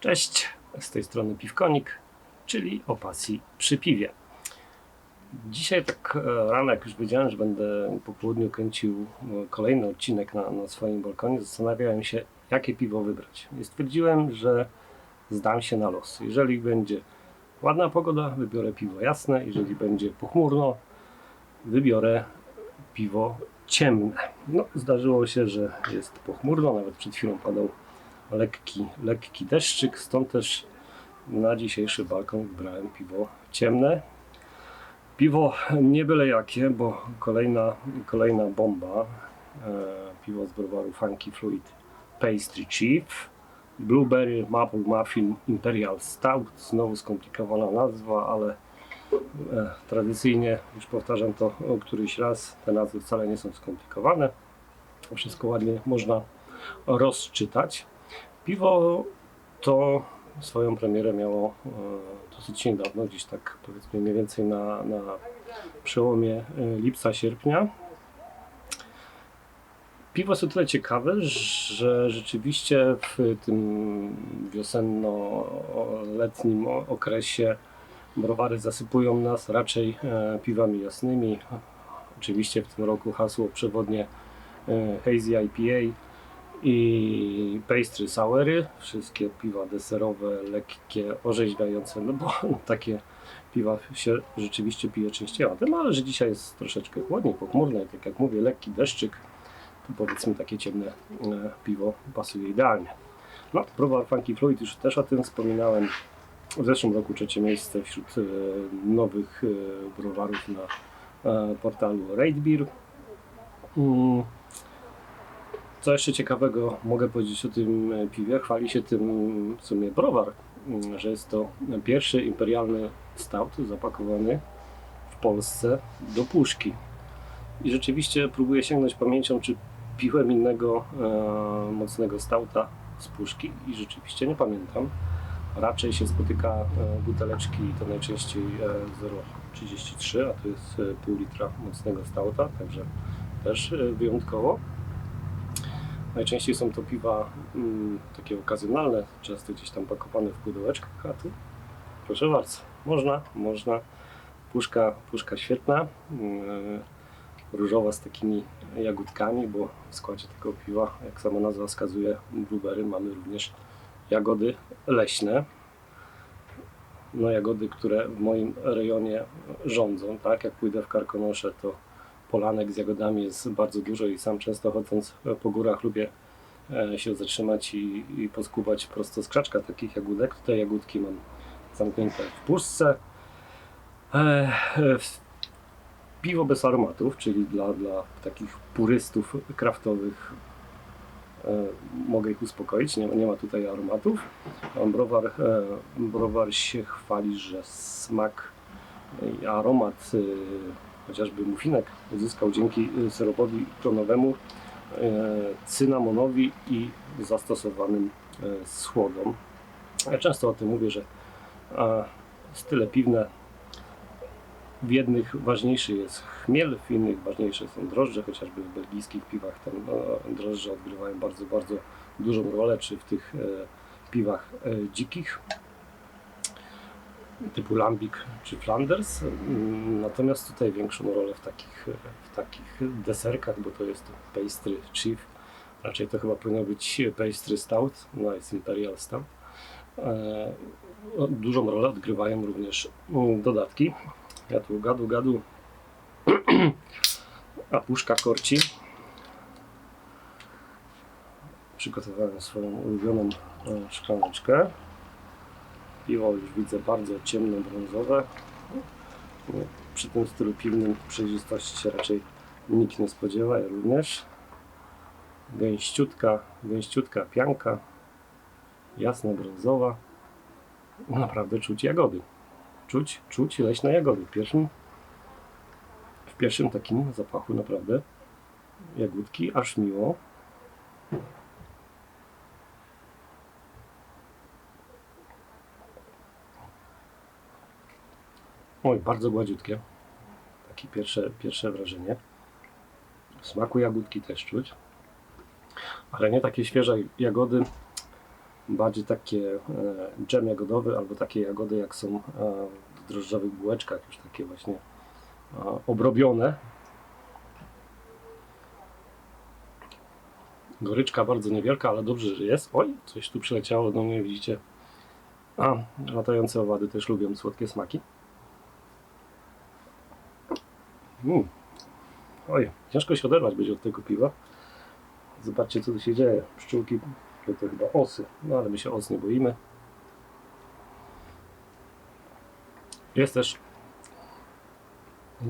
Cześć, z tej strony Piwkonik, czyli o pasji przy piwie. Dzisiaj tak e, rano, jak już wiedziałem, że będę po południu kręcił e, kolejny odcinek na, na swoim balkonie, zastanawiałem się, jakie piwo wybrać. I stwierdziłem, że zdam się na los. Jeżeli będzie ładna pogoda, wybiorę piwo jasne. Jeżeli będzie pochmurno, wybiorę piwo ciemne. No, zdarzyło się, że jest pochmurno, nawet przed chwilą padał lekki, lekki deszczyk, stąd też na dzisiejszy balkon wybrałem piwo ciemne. Piwo nie byle jakie, bo kolejna, kolejna bomba. E, piwo z browaru Funky Fluid Pastry Chief. Blueberry Maple Muffin Imperial Stout. Znowu skomplikowana nazwa, ale e, tradycyjnie, już powtarzam to któryś raz, te nazwy wcale nie są skomplikowane. Wszystko ładnie można rozczytać. Piwo to swoją premierę miało e, dosyć niedawno, gdzieś tak powiedzmy mniej więcej na, na przełomie e, lipca, sierpnia. Piwo jest o tyle ciekawe, że rzeczywiście w tym wiosenno-letnim okresie browary zasypują nas raczej e, piwami jasnymi. Oczywiście w tym roku hasło przewodnie Hazy IPA i pastry soury, wszystkie piwa deserowe, lekkie, orzeźwiające, no bo takie piwa się rzeczywiście pije częściej latem, ale że dzisiaj jest troszeczkę chłodniej, pochmurno tak jak mówię, lekki deszczyk, to powiedzmy takie ciemne e, piwo pasuje idealnie. No, browar Funky Fluid, już też o tym wspominałem. W zeszłym roku trzecie miejsce wśród e, nowych e, browarów na portalu Raidbeer. Co jeszcze ciekawego mogę powiedzieć o tym e, piwie? Chwali się tym w sumie browar, mm, że jest to pierwszy imperialny stout zapakowany w Polsce do puszki. I rzeczywiście próbuję sięgnąć pamięcią, czy piłem innego e, mocnego stauta z puszki i rzeczywiście nie pamiętam. Raczej się spotyka e, buteleczki, to najczęściej e, 0,33, a to jest e, pół litra mocnego stauta, także też e, wyjątkowo. Najczęściej są to piwa mm, takie okazjonalne, często gdzieś tam pakowane w pudełeczkach, a tu proszę bardzo, można, można. Puszka, puszka świetna, mm, różowa z takimi jagódkami, bo w składzie tego piwa, jak sama nazwa wskazuje, blueberry, mamy również jagody leśne. No jagody, które w moim rejonie rządzą, tak? Jak pójdę w Karkonosze, to polanek z jagodami jest bardzo dużo i sam często chodząc po górach lubię e, się zatrzymać i, i poskubać prosto z krzaczka takich jagódek. Tutaj jagódki mam zamknięte w puszce. E, e, Piwo bez aromatów, czyli dla, dla takich purystów kraftowych e, mogę ich uspokoić, nie, nie ma tutaj aromatów. Browar, e, browar się chwali, że smak i aromat e, chociażby mufinek uzyskał dzięki e, syropowi klonowemu, e, cynamonowi i zastosowanym e, słodom. Ja często o tym mówię, że style piwne w jednych ważniejszy jest chmiel, w innych ważniejsze są drożdże, chociażby w belgijskich piwach tam no, drożdże odgrywają bardzo, bardzo dużą rolę, czy w tych e, piwach dzikich typu Lambic czy Flanders. Natomiast tutaj większą rolę w takich, w takich deserkach, bo to jest pastry chief. Raczej to chyba powinno być pastry stout, no jest imperial stout. E, Dużą rolę odgrywają również mm, dodatki. Ja tu gadu gadu, a puszka korci. Przygotowałem swoją ulubioną e, szklaneczkę. Piwo już widzę bardzo ciemno brązowe. No, Przy tym stylu piwnym przejrzystości się raczej nikt nie spodziewa, ja również. Gęściutka, gęściutka pianka, jasna brązowa. Naprawdę czuć jagody. Czuć, czuć leśne jagody. W pierwszym, w pierwszym takim zapachu naprawdę jagódki, aż miło. Oj, bardzo gładziutkie. Takie pierwsze, pierwsze wrażenie. Smaku jagódki też czuć. Ale nie takie świeże jagody, bardziej takie e, dżem jagodowy albo takie jagody jak są e, w drożdżowych bułeczkach, już takie właśnie e, obrobione. Goryczka bardzo niewielka, ale dobrze, że jest. Oj, coś tu przyleciało do mnie, widzicie. A, latające owady też lubią słodkie smaki. Mm. Oj, ciężko się oderwać będzie od tego piwa. Zobaczcie, co tu się dzieje. Pszczółki to, to chyba osy, no ale my się os nie boimy. Jest też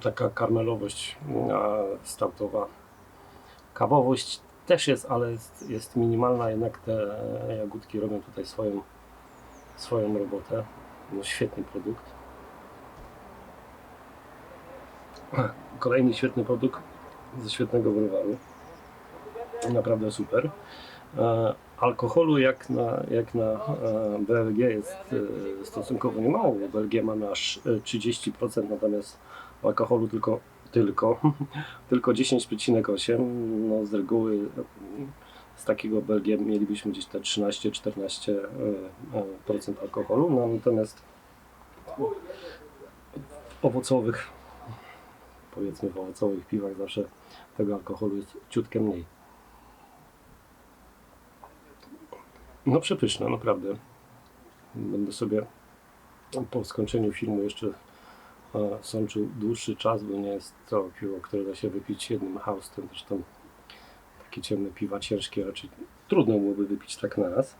taka karmelowość a, stautowa. Kawowość też jest, ale jest, jest minimalna, jednak te jagódki robią tutaj swoją, swoją robotę. No, świetny produkt. Kolejny świetny produkt ze świetnego browaru. Naprawdę super. E, alkoholu jak na, jak na e, BLG jest e, stosunkowo nie mało, bo BLG aż e, 30%, natomiast alkoholu tylko tylko, tylko 10,8. No z reguły z takiego BLG mielibyśmy gdzieś te 13-14% e, e, procent alkoholu, no, natomiast w owocowych, powiedzmy w owocowych piwach zawsze tego alkoholu jest ciutkę mniej. No przepyszne, naprawdę. Będę sobie po skończeniu filmu jeszcze sączył dłuższy czas, bo nie jest to piwo, które da się wypić jednym haustem. Zresztą takie ciemne piwa ciężkie raczej trudno byłoby wypić tak na raz.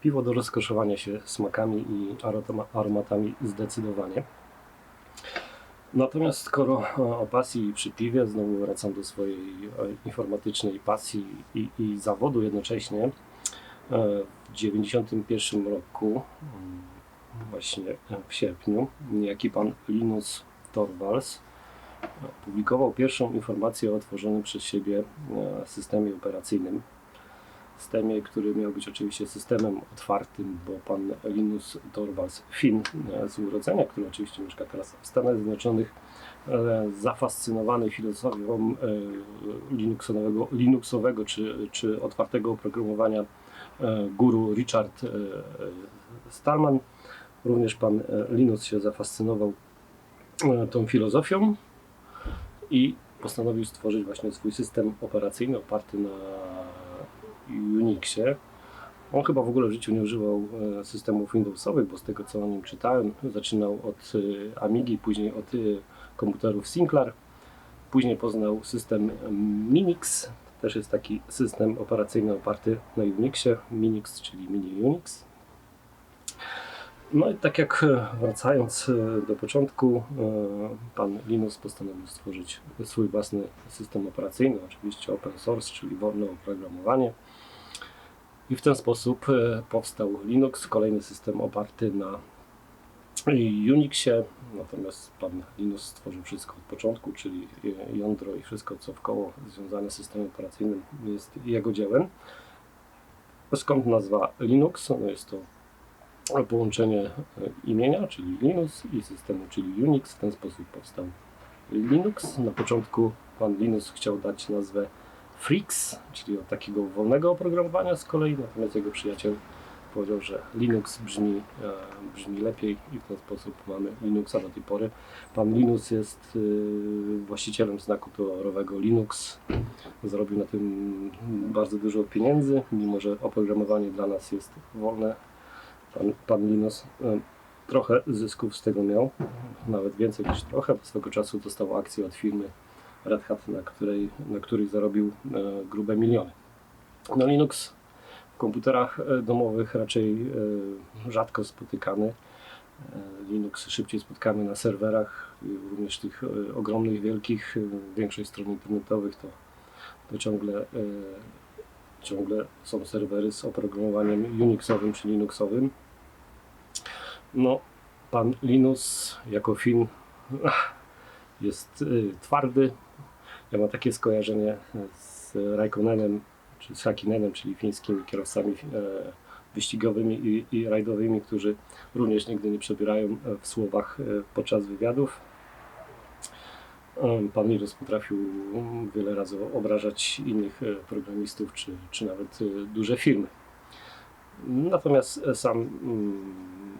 Piwo do rozkoszowania się smakami i aroma- aromatami zdecydowanie. Natomiast skoro e, o pasji przy piwie, znowu wracam do swojej e, informatycznej pasji i, i zawodu jednocześnie. E, W 1991 roku, mm, właśnie w sierpniu, niejaki pan Linus Torvalds e, publikował pierwszą informację o otworzonym przez siebie systemie operacyjnym. Systemie, który miał być oczywiście systemem otwartym, bo pan Linus Torvalds, Fin e, z urodzenia, który oczywiście mieszka teraz w Stanach Zjednoczonych, e, zafascynowany filozofią e, Linuxowego, Linuxowego czy, czy otwartego oprogramowania guru Richard Stallman. Również pan Linus się zafascynował tą filozofią i postanowił stworzyć właśnie swój system operacyjny oparty na Unixie. On chyba w ogóle w życiu nie używał e, systemów Windowsowych, bo z tego co o nim czytałem, zaczynał od e, Amigi, później od e, komputerów Sinclair. Później poznał system Minix. Też jest taki system operacyjny oparty na Unixie. Minix, czyli mini Unix. No i tak jak wracając do początku, pan Linus postanowił stworzyć swój własny system operacyjny, oczywiście open source, czyli wolne oprogramowanie. I w ten sposób e, powstał Linux, kolejny system oparty na Unixie. Natomiast pan Linus stworzył wszystko od początku, czyli e, jądro i wszystko co wkoło związane z systemem operacyjnym jest jego dziełem. Skąd nazwa Linux? No jest to połączenie e, imienia, czyli Linus i systemu, czyli Unix. W ten sposób powstał Linux. Na początku pan Linus chciał dać nazwę Frix, czyli od takiego wolnego oprogramowania z kolei, natomiast jego przyjaciel powiedział, że Linux brzmi, e, brzmi lepiej i w ten sposób mamy Linuxa do tej pory. Pan Linus jest e, właścicielem znaku towarowego Linux. Zrobił na tym bardzo dużo pieniędzy, mimo że oprogramowanie dla nas jest wolne. Pan, pan Linus e, trochę zysków z tego miał, nawet więcej niż trochę, swego czasu dostał akcję od firmy Red Hat, na której, na zarobił e, grube miliony. No Linux w komputerach e, domowych raczej e, rzadko spotykany. Linux szybciej spotkamy na serwerach, również tych ogromnych, wielkich, większość stron internetowych to, to ciągle, ciągle są serwery z oprogramowaniem Unixowym czy Linuxowym. No, pan Linus jako ach, jest twardy. Ja mam takie skojarzenie z Raikkonenem czy z Hakkinen, czyli fińskimi kierowcami e, wyścigowymi i, i rajdowymi, którzy również nigdy nie przebierają e, w słowach e, podczas wywiadów. pan Linus potrafił mm, wiele razy obrażać innych programistów, czy, czy nawet duże firmy. Natomiast sam mm,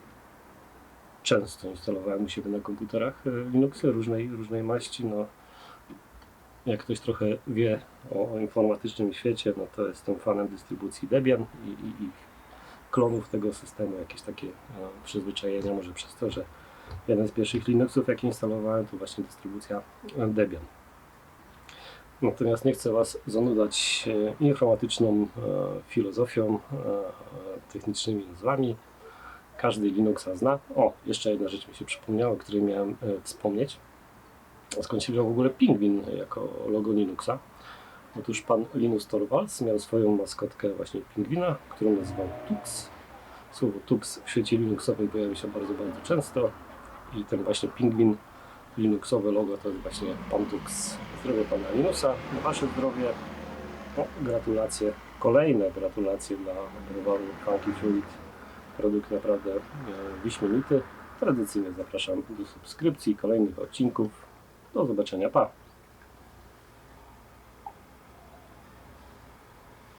często instalowałem u siebie na komputerach Linuxy różnej, różnej maści. No, jak ktoś trochę wie o, informatycznym świecie, no to jestem fanem dystrybucji Debian i, i, i klonów tego systemu, jakieś takie e, przyzwyczajenia, może przez to, że jeden z pierwszych Linuxów, jaki instalowałem, to właśnie dystrybucja e, Debian. Natomiast nie chcę Was zanudzać e, informatyczną filozofią, technicznymi nazwami. Każdy Linuxa zna. O, jeszcze jedna rzecz mi się przypomniała, o której miałem wspomnieć. Skąd się wziął w ogóle pingwin jako logo Linuxa? Otóż pan Linus Torvalds miał swoją maskotkę właśnie pingwina, którą nazywał Tux. Słowo Tux w świecie Linuxowej pojawi się bardzo, bardzo często i ten właśnie pingwin, Linuxowe logo to jest właśnie pan Tux. Zdrowie pana Linusa, na wasze zdrowie. Gratulacje, kolejne gratulacje dla browaru Funky Fruit. Produkt naprawdę e, wyśmienity. Tradycyjnie zapraszam do subskrypcji kolejnych odcinków. Do zobaczenia, pa!